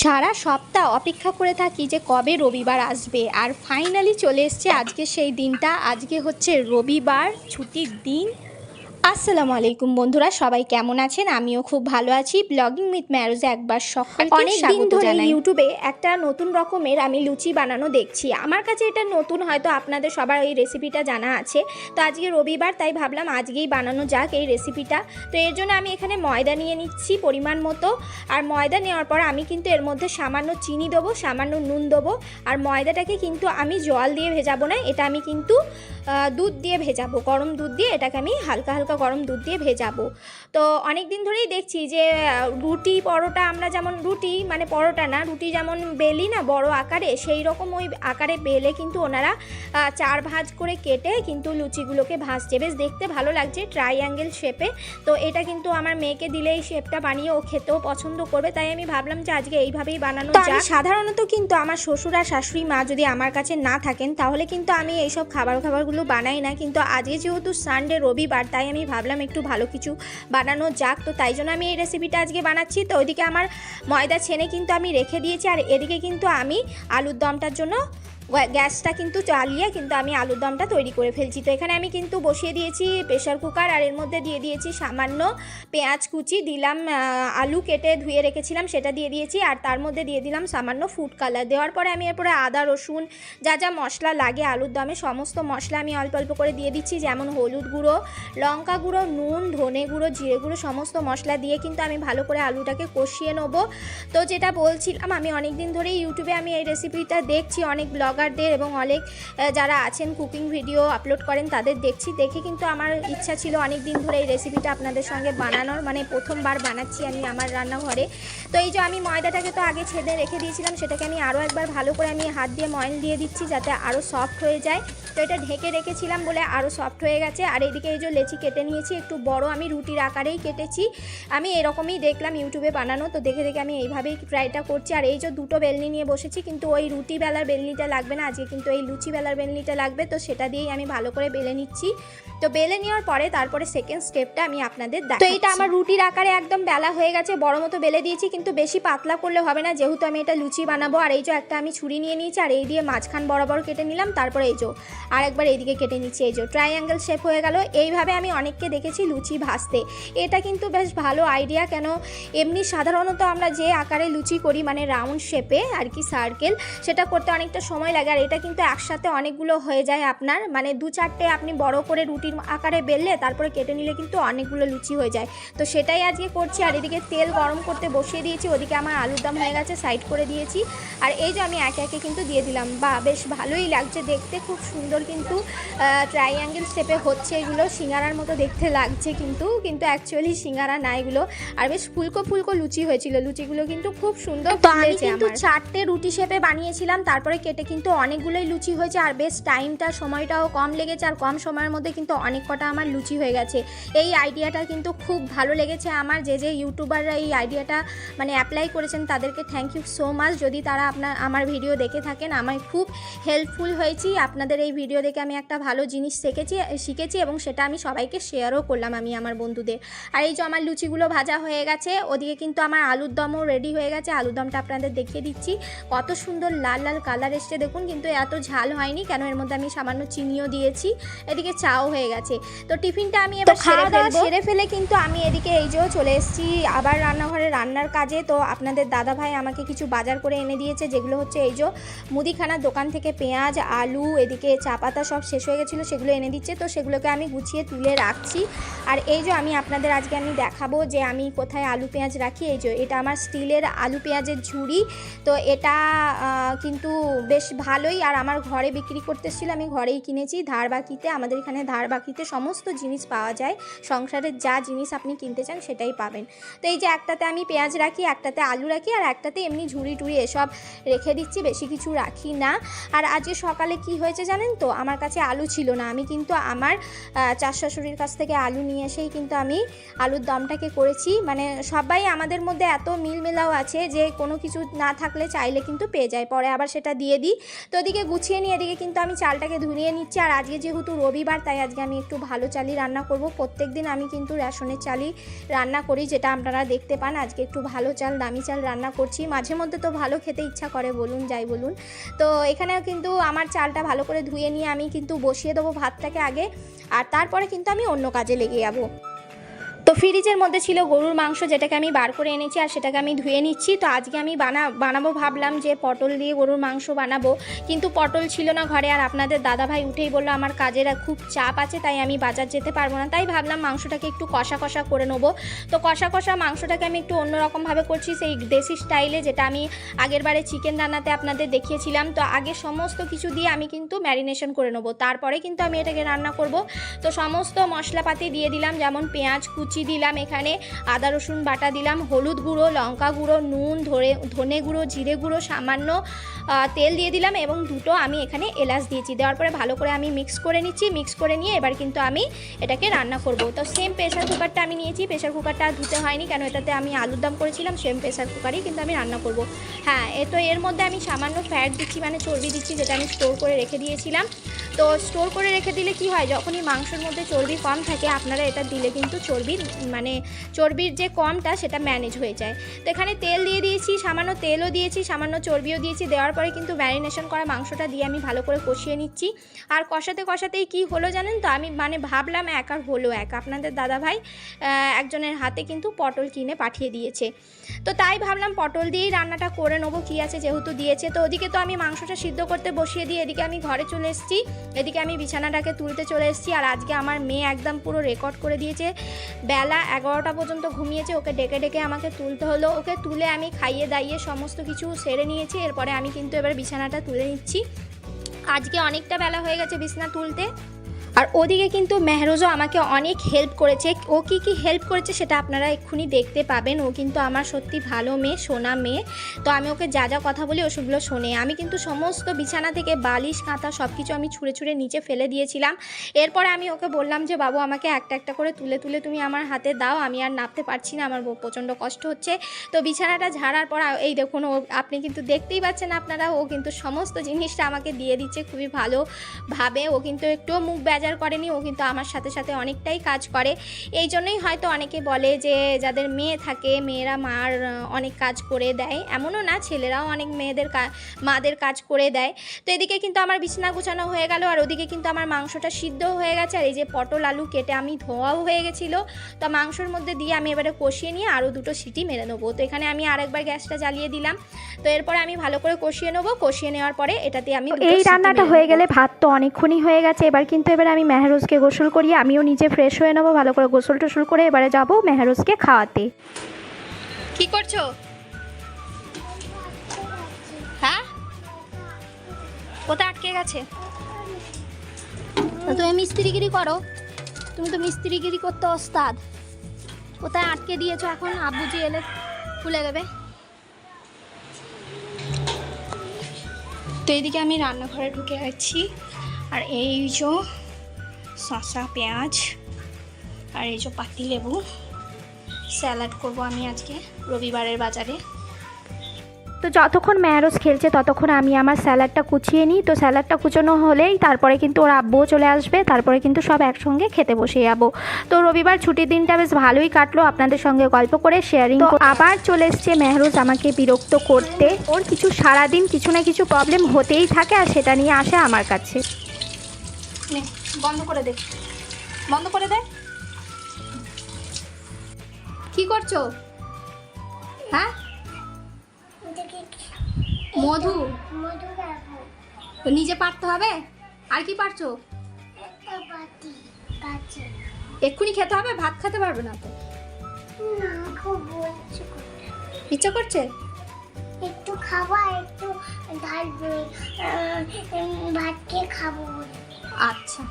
সারা সপ্তাহ অপেক্ষা করে থাকি যে কবে রবিবার আসবে। আর ফাইনালি চলে এসছে আজকে সেই দিনটা। আজকে হচ্ছে রবিবার, ছুটির দিন। আসসালামু আলাইকুম বন্ধুরা সবাই কেমন আছেন? আমিও খুব ভালো আছি। ব্লগিং উইথ ম্যারোজে একবার সকলকে অনেক দিন ধরে ইউটিউবে একটা নতুন রকমের আমি লুচি বানানো দেখছি। আমার কাছে এটা নতুন হয়তো আপনাদের সবার এই রেসিপিটা জানা আছে। তো আজকে রবিবার তাই ভাবলাম আজকেই বানানো যাক এই রেসিপিটা তো এর জন্য আমি এখানে ময়দা নিয়ে নিচ্ছি পরিমাণ মতো। আর ময়দা নেওয়ার পর আমি কিন্তু এর মধ্যে সামান্য চিনি দেবো সামান্য নুন দেবো। আর ময়দাটাকে কিন্তু আমি জল দিয়ে ভেজাবো না এটা আমি কিন্তু দুধ দিয়ে ভেজাবো। গরম দুধ দিয়ে এটাকে আমি হালকা হালকা গরম দুধ দিয়ে ভেজাবো। তো অনেক দিন ধরেই দেখছি যে রুটি পরোটা আমরা যেমন রুটি মানে পরোটা না রুটি যেমন বেলি না বড় আকারে সেই রকম ওই আকারে বেলে কিন্তু ওনারা চার ভাঁজ করে কেটে কিন্তু লুচিগুলোকে ভাজছে। বেশ দেখতে ভালো লাগছে ট্রাইঅ্যাঙ্গেল শেপে। তো এটা কিন্তু আমার মেয়েকে দিলে এই শেপটা বানিয়ে ও খেতেও পছন্দ করবে। তাই আমি ভাবলাম যে আজকে এইভাবেই বানানো যায় সাধারণত কিন্তু আমার শ্বশুর আর শাশুড়ি মা যদি আমার কাছে না থাকেন তাহলে কিন্তু আমি এইসব খাবার খাবারগুলো বানাই না। কিন্তু আজকে যেহেতু সানডে রবিবার তাই আমি ভাবলাম একটু ভালো কিছু বানানো যাক। তো তাই জন্য আমি এই রেসিপিটা আজকে বানাচ্ছি। তো ওইদিকে আমার ময়দা ছেনে কিন্তু আমি রেখে দিয়েছি। আর এদিকে কিন্তু আমি আলুর দমটার জন্য গ্যাসটা কিন্তু চালিয়ে কিন্তু আমি আলুর দমটা তৈরি করে ফেলছি। তো এখানে আমি কিন্তু বসিয়ে দিয়েছি প্রেশার কুকার আর এর মধ্যে দিয়ে দিয়েছি সামান্য পেঁয়াজ কুচি। দিলাম আলু কেটে ধুয়ে রেখেছিলাম, সেটা দিয়ে দিয়েছি আর তার মধ্যে দিয়ে দিলাম সামান্য ফুড কালার দেওয়ার পরে আমি এরপরে আদা, রসুন, যা যা মশলা লাগে আলুর দমে, সমস্ত মশলা আমি অল্প অল্প করে দিয়ে দিচ্ছি, যেমন হলুদ গুঁড়ো, লঙ্কা গুঁড়ো, নুন, ধনে গুঁড়ো, জিরে গুঁড়ো, সমস্ত মশলা দিয়ে কিন্তু আমি ভালো করে আলুটাকে কষিয়ে নেব। তো যেটা বলছিলাম, আমি অনেক দিন ধরেই ইউটিউবে আমি এই রেসিপিটা দেখছি, অনেক ব্লগারদের এবং অনেক যারা আছেন, কুকিং ভিডিও আপলোড করেন, তাদের দেখছি। দেখে কিন্তু আমার ইচ্ছা ছিল অনেক দিন ধরে এই রেসিপিটা আপনাদের সঙ্গে বানানোর। মানে প্রথমবার বানাচ্ছি আমি আমার রান্নাঘরে। তো এই যে আমি ময়দাটাকে তো আগে ছেদে রেখে দিয়েছিলাম, সেটাকে আমি আরও একবার ভালো করে আমি হাত দিয়ে ময়ল দিয়ে দিচ্ছি যাতে আরও সফট হয়ে যায়। তো এটা ঢেকে রেখেছিলাম বলে আরও সফট হয়ে গেছে। আর এদিকে এই যে লেচি কেটে নিয়েছি একটু বড় আমি রুটির আকারেই কেটেছি। আমি এরকমই দেখলাম ইউটিউবে বানানো তো দেখে দেখে আমি এইভাবেই ট্রাইটা করছি। আর এই যে দুটো বেলনি নিয়ে বসেছি কিন্তু ওই রুটি বেলার বেলনিটা লাগবে না আজকে কিন্তু এই লুচি বেলার বেলনিটা লাগবে তো সেটা দিয়েই আমি ভালো করে বেলে নিচ্ছি। তো বেলে নেওয়ার পরে তারপরে সেকেন্ড স্টেপটা আমি আপনাদের তো এটা আমার রুটির আকারে একদম বেলা হয়ে গেছে বড় মতো বেলে দিয়েছি কিন্তু বেশি পাতলা করলে হবে না। যেহেতু আমি এটা লুচি বানাবো আর এই যে একটা আমি ছুরি নিয়ে নিয়েছি আর এই দিয়ে মাঝখান বরাবর কেটে নিলাম তারপরে এই যে আর একবার এইদিকে কেটে নিচ্ছি। এই যে ট্রাইঅ্যাঙ্গেল শেপ হয়ে গেল। এইভাবে আমি অনেককে দেখেছি লুচি ভাজতে। এটা কিন্তু বেশ ভালো আইডিয়া কেন এমনি সাধারণত আমরা যে আকারে লুচি করি মানে রাউন্ড শেপে আর কি সার্কেল সেটা করতে অনেকটা সময় লাগে। আর এটা কিন্তু একসাথে অনেকগুলো হয়ে যায় আপনার। মানে দু চারটে আপনি বড় করে রুটির আকারে বেললে, তারপরে কেটে নিলে কিন্তু অনেকগুলো লুচি হয়ে যায়। তো সেটাই আজকে করছি। আর এদিকে তেল গরম করতে বসিয়ে দিয়েছি। ওদিকে আমার আলুর দম হয়ে গেছে সাইড করে দিয়েছি। আর এই যে আমি একে একে কিন্তু দিয়ে দিলাম। বা বেশ ভালোই লাগছে দেখতে। খুব সুন্দর কিন্তু ট্রাইঅ্যাঙ্গেল শেপে হচ্ছে এগুলো। সিঙ্গারার মতো দেখতে লাগছে কিন্তু কিন্তু অ্যাকচুয়ালি সিঙ্গারা না এগুলো। আর বেশ ফুলকো ফুলকো লুচি হয়েছিল। লুচিগুলো কিন্তু খুব সুন্দর তো আমি কিন্তু চারটে রুটি শেপে বানিয়েছিলাম তারপরে কেটে কিন্তু অনেকগুলোই লুচি হয়েছে আর বেশ টাইমটা সময়টাও কম লেগেছে আর কম সময়ের মধ্যে কিন্তু অনেক কটা আমার লুচি হয়ে গেছে। এই আইডিয়াটা কিন্তু খুব ভালো লেগেছে আমার যে যে ইউটিউবাররা এই আইডিয়াটা মানে অ্যাপ্লাই করেছেন তাদেরকে থ্যাংক ইউ সো মাচ যদি তারা আপনার আমার ভিডিও দেখে থাকেন আমি খুব হেল্পফুল হয়েছি। আপনাদের এই ভিডিও দেখে আমি একটা ভালো জিনিস শিখেছি শিখেছি এবং সেটা আমি সবাইকে শেয়ারও করলাম আমি আমার বন্ধুদের। আর এই যে আমার লুচিগুলো ভাজা হয়ে গেছে ওদিকে কিন্তু আমার আলুর দমও রেডি হয়ে গেছে। আলুর দমটা আপনাদের দেখিয়ে দিচ্ছি। কত সুন্দর লাল লাল কালার এসছে দেখুন কিন্তু এত ঝাল হয়নি কেন এর মধ্যে আমি সামান্য চিনিও দিয়েছি। এদিকে চাও হয়ে গেছে। তো টিফিনটা আমি এবার খাওয়া দাওয়া সেরে ফেলে কিন্তু আমি এদিকে এই যে চলে এসেছি আবার রান্নাঘরে রান্নার কাজে। তো আপনাদের দাদা ভাই আমাকে কিছু বাজার করে এনে দিয়েছে যেগুলো হচ্ছে এই যে মুদিখানার দোকান থেকে পেঁয়াজ আলু এদিকে চা পাতা সব শেষ হয়ে গেছিল, সেগুলো এনে দিচ্ছে। তো সেগুলোকে আমি গুছিয়ে তুলে রাখছি। আর এই যে আমি আপনাদের আজকে আমি দেখাবো যে আমি কোথায় আলু পেঁয়াজ রাখি, এই যে এটা আমার স্টিলের আলু পেঁয়াজের ঝুড়ি। তো এটা কিন্তু বেশ ভালোই। আর আমার ঘরে বিক্রি করতে এসেছিল আমি ঘরেই কিনেছি, ধার বাকিতে, আমাদের এখানে ধার বাকিতে সমস্ত জিনিস পাওয়া যায়। সংসারের যা জিনিস আপনি কিনতে চান, সেটাই পাবেন। তো এই যে একটাতে আমি পেঁয়াজ রাখি, একটাতে আলু রাখি, আর একটাতে এমনি ঝুড়ি টুড়ি এসব রেখে দিচ্ছি, বেশি কিছু রাখি না। আর আজকে সকালে কি হয়েছে জানেন তো? আমার কাছে আলু ছিল না। আমি কিন্তু আমার চার শাশুড়ির কাছ থেকে আলু নিয়ে এসেই কিন্তু আমি আলুর দমটাকে করেছি। মানে সবাই আমাদের মধ্যে এত মিল মেলাও আছে যে কোনো কিছু না থাকলে চাইলে কিন্তু পেয়ে যায়। পরে আবার সেটা দিয়ে দিই। তো ওদিকে গুছিয়ে নিয়ে এদিকে কিন্তু আমি চালটাকে ধুনিয়ে নিচ্ছি। আর আজকে যেহেতু রবিবার, তাই আজকে আমি একটু ভালো চালই রান্না করব। প্রত্যেক দিন আমি কিন্তু রেশনের চালই রান্না করি, যেটা আপনারা দেখতে পান। আজকে একটু ভালো চাল, দামি চাল রান্না করছি। মাঝে মধ্যে তো ভালো খেতে ইচ্ছা করে, বলুন, যাই বলুন। তো এখানেও কিন্তু আমার চালটা ভালো করে ধুয়ে নিয়ে আমি কিন্তু বসিয়ে দেবো ভাতটাকে আগে, আর তারপরে কিন্তু আমি অন্য কাজে লেগে যাব। ফ্রিজের মধ্যে ছিল গরুর মাংস যেটাকে আমি বার করে এনেছি আর সেটাকে আমি ধুয়ে নিচ্ছি। তো আজকে আমি বানা, বানাবো ভাবলাম যে পটল দিয়ে গরুর মাংস বানাবো। কিন্তু পটল ছিল না ঘরে আর আপনাদের দাদাভাই উঠেই বলল, আমার কাজের খুব চাপ আছে, তাই আমি বাজার যেতে পারব না। তাই ভাবলাম মাংসটাকে একটু কষা কষা করে নেব। তো কষা কষা মাংসটাকে আমি একটু অন্যরকমভাবে করছি, সেই দেশি স্টাইলে যেটা আমি আগের বারে চিকেন রান্নাতে আপনাদের দেখিয়েছিলাম। তো আগে সমস্ত কিছু দিয়ে আমি কিন্তু ম্যারিনেশন করে নেব। তারপরে কিন্তু আমি এটাকে রান্না করব। তো সমস্ত মশলাপাতি দিয়ে দিলাম, যেমন পেঁয়াজ, কুচি দিলাম এখানে। আদা, রসুন বাটা দিলাম, হলুদ গুঁড়ো, লঙ্কা গুঁড়ো, নুন, ধরে, ধনে গুঁড়ো, জিরে গুঁড়ো, সামান্য তেল দিয়ে দিলাম এবং দুটো আমি এখানে এলাচ দিয়েছি। দেওয়ার পরে ভালো করে আমি মিক্স করে নিচ্ছি। মিক্স করে নিয়ে এবার কিন্তু আমি এটাকে রান্না করব। তো সেম প্রেশার কুকারটা আমি নিয়েছি। প্রেশার কুকারটা ধুতে হয়নি, কেন এটাতে আমি আলুর দম করেছিলাম সেম প্রেশার কুকারই কিন্তু আমি রান্না করব। হ্যাঁ এ তো এর মধ্যে আমি সামান্য ফ্যাট দিচ্ছি মানে চর্বি দিচ্ছি, যেটা আমি স্টোর করে রেখে দিয়েছিলাম। তো স্টোর করে রেখে দিলে কি হয়? যখনই মাংসের মধ্যে চর্বি কম থাকে, আপনারা এটা দিলে কিন্তু চর্বির মানে চর্বির যে কমটা সেটা ম্যানেজ হয়ে যায়। তো এখানে তেল দিয়ে দিয়েছি সামান্য তেলও দিয়েছি সামান্য চর্বিও দিয়েছি দেওয়ার পরে কিন্তু ম্যারিনেশন করা মাংসটা দিয়ে আমি ভালো করে কষিয়ে নিচ্ছি। আর কষাতে কষাতেই কি হলো জানেন তো? আমি মানে ভাবলাম এক আর হলো এক। আপনাদের দাদাভাই আহ, একজনের হাতে কিন্তু পটল কিনে পাঠিয়ে দিয়েছে। তো তাই ভাবলাম পটল দিয়েই রান্নাটা করে নেব কী আছে যেহেতু দিয়েছে। তো ওদিকে তো আমি মাংসটা সিদ্ধ করতে বসিয়ে দিয়ে এদিকে আমি ঘরে চলে এসেছি। এদিকে আমি বিছানাটাকে তুলতে চলে এসেছি। আর আজকে আমার মেয়ে একদম পুরো রেকর্ড করে দিয়েছে। বেলা এগারোটা পর্যন্ত ঘুমিয়েছে। ওকে ডেকে ডেকে আমাকে তুলতে হলো। ওকে তুলে আমি খাইয়ে দাইয়ে সমস্ত কিছু সেরে নিয়েছি, এরপরে আমি কিন্তু এবার বিছানাটা তুলে নিচ্ছি। আজকে অনেকটা বেলা হয়ে গেছে বিছানা তুলতে। আর ওদিকে কিন্তু মেহরোজও আমাকে অনেক হেল্প করেছে। ও কি কি হেল্প করেছে সেটা আপনারা এক্ষুনি দেখতে পাবেন। ও কিন্তু আমার সত্যি ভালো মেয়ে, সোনা মেয়ে। তো আমি ওকে যা যা কথা বলি ওসবগুলো শোনে। আমি কিন্তু সমস্ত বিছানা থেকে বালিশ কাঁথা সব কিছু আমি ছুঁড়ে ছুঁড়ে নিচে ফেলে দিয়েছিলাম। এরপরে আমি ওকে বললাম যে, বাবু, আমাকে একটা একটা করে তুলে তুলে তুমি আমার হাতে দাও। আমি আর নাপতে পারছি না, আমার প্রচণ্ড কষ্ট হচ্ছে। তো বিছানাটা ঝাড়ার পর এই দেখুন, ও আপনি কিন্তু দেখতেই পাচ্ছেন আপনারা, ও কিন্তু সমস্ত জিনিসটা আমাকে দিয়ে দিচ্ছে খুবই ভালোভাবে। ও কিন্তু একটুও মুখ বেজার করেনি ও কিন্তু আমার সাথে সাথে অনেকটাই কাজ করে। এই জন্যই হয়তো অনেকে বলে যে যাদের মেয়ে থাকে মেয়েরা মার অনেক কাজ করে দেয়। এমনও না ছেলেরাও অনেক মেয়েদের মাদের কাজ করে দেয়। তো এদিকে কিন্তু আমার বিছানা গুছানো হয়ে গেল আর ওদিকে কিন্তু আমার মাংসটা সিদ্ধ হয়ে গেছে। আর এই যে পটল আলু কেটে আমি ধোয়াও হয়ে গেছিল। তো মাংসর মধ্যে দিয়ে আমি এবারে কষিয়ে নিয়ে আরও দুটো সিটি মেরে নেব। তো এখানে আমি আরেকবার গ্যাসটা জ্বালিয়ে দিলাম। তো এরপরে আমি ভালো করে কষিয়ে নেব। কষিয়ে নেওয়ার পরে এটাতে আমি এই রান্নাটা হয়ে গেলে ভাত তো অনেকক্ষণই হয়ে গেছে। এবার কিন্তু এবার আমি মেহরোজকে গোসল করিয়ে আমিও নিজে ফ্রেশ হয়ে নেব, ভালো করে গোসল টোসল করে এবারে যাব মেহরোজকে খাওয়াতে। কি করছ? হ্যাঁ? কোথায় আটকে গেছে? তুমি মিস্ত্রিগিরি করো। তুমি তো মিস্ত্রিগিরি করতে ওস্তাদ। কোথায় আটকে দিয়েছ এখন? আব্বুজি এলে খুলে দেবে। তো এইদিকে আমি রান্নাঘরে ঢুকে আছি। আর এই যে শসা পেঁয়াজ আর এই যে পাতি লেবু স্যালাড করব আমি আজকে রবিবারের বাজারে। তো যতক্ষণ মেহরোজ খেলছে ততক্ষণ আমি আমার স্যালাডটা কুচিয়ে নিই। তো স্যালাডটা কুচোনো হলেই তারপরে কিন্তু ওর আব্বুও চলে আসবে তারপরে কিন্তু সব একসঙ্গে খেতে বসে যাব। তো রবিবার ছুটির দিনটা বেশ ভালোই কাটলো আপনাদের সঙ্গে গল্প করে শেয়ারিং আবার চলে এসছে মেহরোজ আমাকে বিরক্ত করতে। ওর কিছু সারাদিন কিছু না কিছু প্রবলেম হতেই থাকে আর সেটা নিয়ে আসে আমার কাছে। বন্ধ করে দে। বন্ধ করে দে। কি করছ? হ্যাঁ? মধু। নিজে পারতে হবে? আর কি পারছ? এক্ষুনি খেতে হবে, ভাত খেতে পারবে না তো। ইচ্ছা করছে? একটু খাবা একটু ভাত খেয়ে খাব। আচ্ছা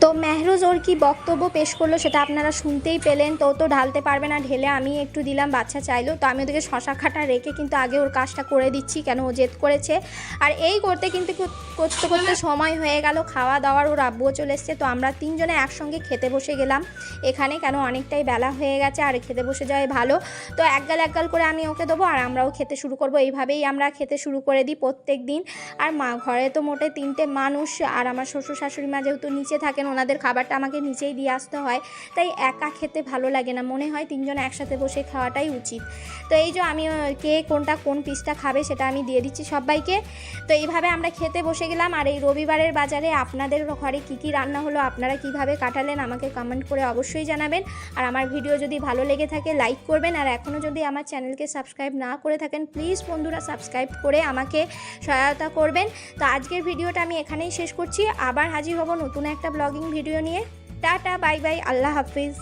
তো মেহরুজ ওর কি বক্তব্য পেশ করল সেটা আপনারা শুনতেই পেলেন। তো তো ঢালতে পারবে না, ঢেলে আমি একটু দিলাম, বাচ্চা চাইলো। তো আমি ওদেরকে শশা খাটা রেখে কিন্তু আগে ওর কাজটা করে দিচ্ছি, কেন ও জেদ করেছে। আর এই করতে কিন্তু কর- করতে করতে সময় হয়ে গেল, খাওয়া দাওয়ার ওর আব্বুও চলে এসছে। তো আমরা তিনজনে একসঙ্গে খেতে বসে গেলাম। এখানে কেন অনেকটাই বেলা হয়ে গেছে, আর খেতে বসে যাওয়াই ভালো। তো একগাল একগাল করে আমি ওকে দেবো, আর আমরাও খেতে শুরু করব। এইভাবেই আমরা খেতে শুরু করে দিই প্রত্যেক দিন। আর মা, ঘরে তো মোটে তিনটে মানুষ, আর আমার শ্বশুর শাশুড়ি মা যেহেতু নিচে থাকেন ওনাদের খাবারটা আমাকে নিচেই দিয়ে আসতে হয়। তাই একা খেতে ভালো লাগে না। মনে হয় তিনজন একসাথে বসে খাওয়াটাই উচিত। তো এই যে আমি কে কোনটা কোন পিসটা খাবে সেটা আমি দিয়ে দিচ্ছি সবাইকে। তো এইভাবে আমরা খেতে বসে গেলাম। আর এই রবিবারের বাজারে আপনাদের ঘরে কী কী রান্না হলো, আপনারা কীভাবে কাটালেন, আমাকে কমেন্ট করে অবশ্যই জানাবেন। আর আমার ভিডিও যদি ভালো লেগে থাকে লাইক করবেন। আর এখনও যদি আমার চ্যানেলকে সাবস্ক্রাইব না করে থাকেন প্লিজ বন্ধুরা সাবস্ক্রাইব করে আমাকে সহায়তা করবেন। তো আজকের ভিডিওটা আমি এখানেই শেষ করছি। আবার হাজির হব নতুন একটা ব্লগিং ভিডিও নিয়ে। টাটা বাই বাই আল্লাহ হাফিজ।